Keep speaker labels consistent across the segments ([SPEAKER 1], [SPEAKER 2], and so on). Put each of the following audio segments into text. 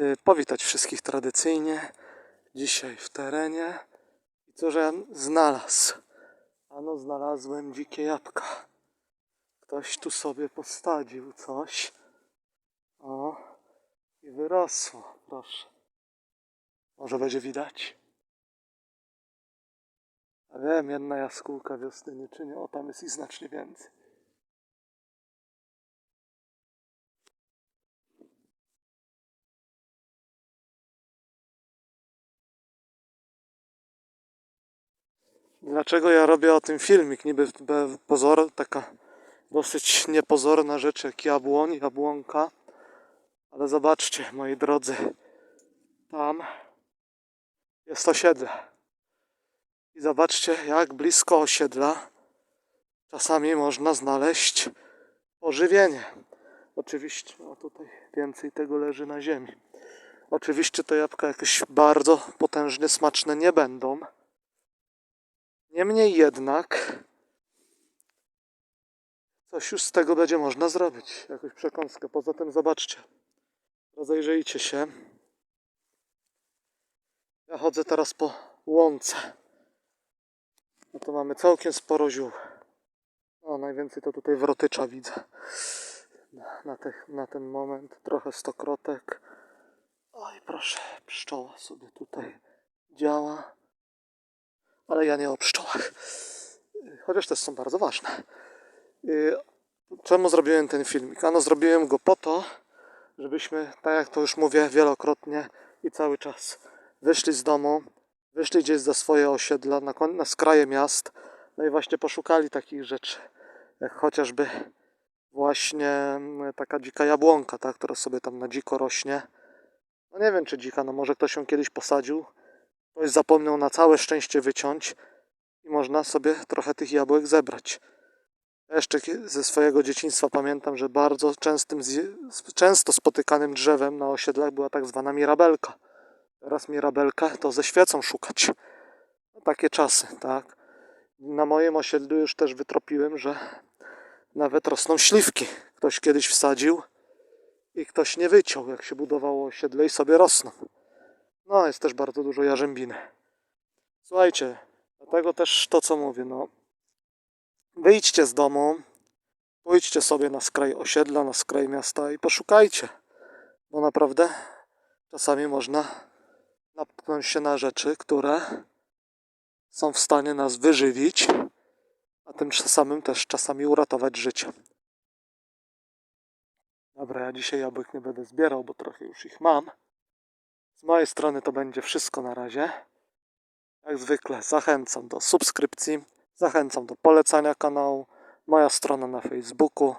[SPEAKER 1] y, powitać wszystkich tradycyjnie. Dzisiaj w terenie. I co, że znalazł? Ano, znalazłem dzikie jabłka. Ktoś tu sobie postadził coś. O, i wyrosło, proszę. Może będzie widać? A wiem, jedna jaskółka wiosny nie czyni. O, tam jest ich znacznie więcej. Dlaczego ja robię o tym filmik? Niby pozor, taka dosyć niepozorna rzecz jak jabłoń, jabłonka. Ale zobaczcie, moi drodzy, tam jest osiedle. I zobaczcie, jak blisko osiedla czasami można znaleźć pożywienie. Oczywiście, o tutaj więcej tego leży na ziemi. Oczywiście te jabłka jakieś bardzo potężnie smaczne nie będą. Niemniej jednak coś już z tego będzie można zrobić. Jakąś przekąskę. Poza tym zobaczcie. Rozejrzyjcie się. Ja chodzę teraz po łące. No to mamy całkiem sporo ziół. O, najwięcej to tutaj wrotycza widzę. Na, tych, na ten moment trochę stokrotek. Oj, proszę, pszczoła sobie tutaj działa. Ale ja nie o pszczołach. Chociaż też są bardzo ważne. Y, Czemu zrobiłem ten filmik? Ano zrobiłem go po to, żebyśmy, tak jak to już mówię wielokrotnie i cały czas, wyszli z domu, wyszli gdzieś za swoje osiedla, na, na skraje miast, no i właśnie poszukali takich rzeczy, jak chociażby właśnie mm, taka dzika jabłonka, ta, która sobie tam na dziko rośnie. No nie wiem, czy dzika, no może ktoś ją kiedyś posadził, ktoś zapomniał na całe szczęście wyciąć i można sobie trochę tych jabłek zebrać. Jeszcze ze swojego dzieciństwa pamiętam, że bardzo częstym, często spotykanym drzewem na osiedlach była tak zwana mirabelka. Teraz mirabelkę to ze świecą szukać. No, takie czasy, tak. Na moim osiedlu już też wytropiłem, że nawet rosną śliwki. Ktoś kiedyś wsadził i ktoś nie wyciął, jak się budowało osiedle i sobie rosną. No, jest też bardzo dużo jarzębiny. Słuchajcie, dlatego też to, co mówię, no, wyjdźcie z domu, pójdźcie sobie na skraj osiedla, na skraj miasta i poszukajcie, bo naprawdę czasami można natknąć się na rzeczy, które są w stanie nas wyżywić, a tym samym też czasami uratować życie. Dobra, ja dzisiaj jabłek nie będę zbierał, bo trochę już ich mam. Z mojej strony to będzie wszystko na razie. Jak zwykle zachęcam do subskrypcji, zachęcam do polecania kanału. Moja strona na Facebooku,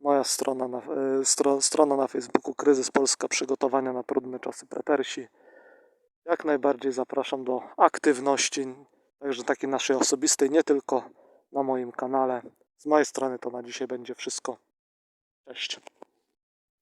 [SPEAKER 1] moja strona na, y, stro, strona na Facebooku Kryzys Polska Przygotowania na trudne czasy pretersi. Jak najbardziej zapraszam do aktywności, także takiej naszej osobistej, nie tylko na moim kanale. Z mojej strony to na dzisiaj będzie wszystko. Cześć.